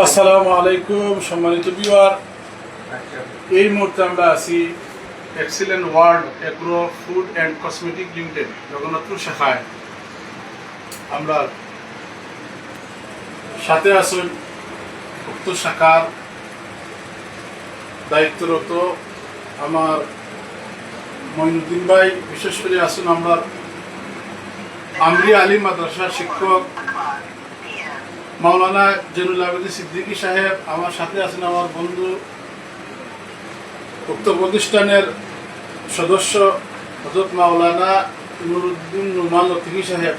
আসসালামু আলাইকুম, সম্মানিত বিওয়ার এই মুহূর্তে আমরা আছি Excellent World Agro Food and Cosmetic Limited Jagannathpur শাখায়। আমরা সাথে আসুন উক্ত শাখার দায়িত্বরত আমার মঈনুদ্দিন ভাই। বিশেষ করে আসুন আমরা আমরি আলী মাদ্রাসার শিক্ষক মাওলানা জেনুল আবেদি সিদ্দিকী সাহেব আমার সাথে আছেন, আমার বন্ধু, উক্ত প্রতিষ্ঠানের সদস্য হজরত মাওলানা নুরুদ্দিন নুমান লতিফি সাহেব।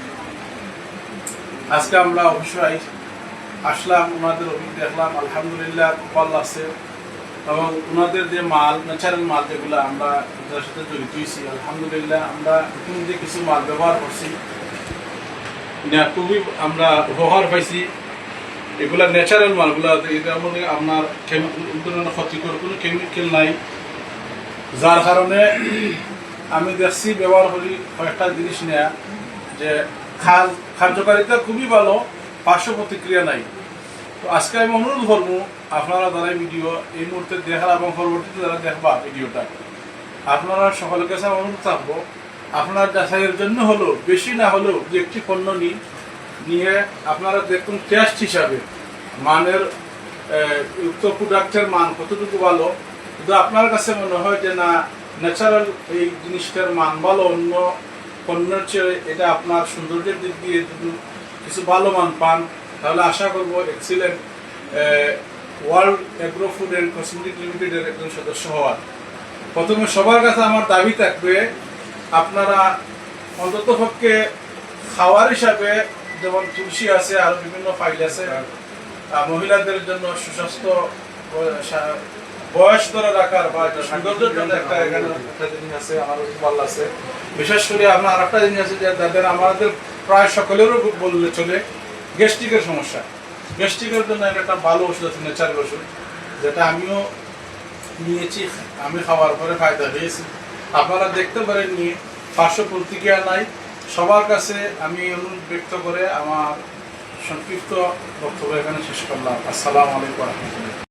আজকে আমরা অবশ্যই আসলাম ওনাদের অভিজ্ঞ দেখলাম, আলহামদুলিল্লাহ ভালো আছে। এবং ওনাদের যে মাল, ন্যাচারাল মাল যেগুলো আমরা ওদের সাথে জড়িত হয়েছি, আলহামদুলিল্লাহ আমরা ইতিমধ্যে কিছু মাল ব্যবহার করছি। খুবই আমরা উপহার পাইছি। এগুলা ন্যাচারাল মালগুলা, এটা মনে আপনার ক্ষতিকর, কোনো কেমিক্যাল নাই। যার কারণে আমি দেখছি, ব্যবহার করি কয়েকটা জিনিস নেয়া, যে খাল কার্যকারিতা খুবই ভালো, পার্শ্ব প্রতিক্রিয়া নাই। তো আজকে আমি অনুরোধ করব, আপনারা যারা ভিডিও এই মুহূর্তে দেখার এবং পরবর্তীতে যারা দেখবা ভিডিওটা আপনারা সকলের কাছে অনুরোধ থাকব, আপনার যাচাইয়ের জন্য হলো বেশি না হলেও দু একটি পণ্য নিন নিয়ে আপনারা দেখুন টেস্ট হিসাবে মানের উক্ত প্রোডাক্টের মান কতটুকু ভালো। কিন্তু আপনার কাছে মনে হয় যে না ন্যাচারাল এই জিনিসটার মান ভালো, অন্য পণ্যের চেয়ে এটা আপনার সৌন্দর্যের দিক দিয়ে যদি কিছু ভালো মান পান, তাহলে আশা করব Excellent World Agro Food and Cosmetic লিমিটেডের একজন সদস্য হওয়ার। প্রথমে সবার কাছে আমার দাবি থাকবে, আপনারা অন্তত পক্ষে খাওয়ার হিসাবে যেমন তুলসী আছে আর বিভিন্ন ফাইল আছে। আহ, মহিলাদের জন্য সুস্বাস্থ্য বয়স ধরে রাখার বা সৌন্দর্যের জন্য একটা এখানে একটা জিনিস আছে আমার ভালো আছে। বিশেষ করে আপনার আরেকটা জিনিস আছে যে যাদের আমাদের প্রায় সকলেরও বললে চলে গ্যাস্ট্রিকের সমস্যা। গ্যাস্ট্রিকের জন্য একটা ভালো ওষুধ আছে ন্যাচারাল ওষুধ যেটা আমিও নিয়েছি আমি খাওয়ার পরে ফায়দা পেয়েছি। আপনারা দেখতে পারেন নিয়ে পার্শ্ব প্রতিক্রিয়া নাই। সবার কাছে আমি অনুরোধ ব্যক্ত করে আমার সংক্ষিপ্ত বক্তব্য এখানে শেষ করলাম। আসসালামু আলাইকুম। রহমতুল্লাহ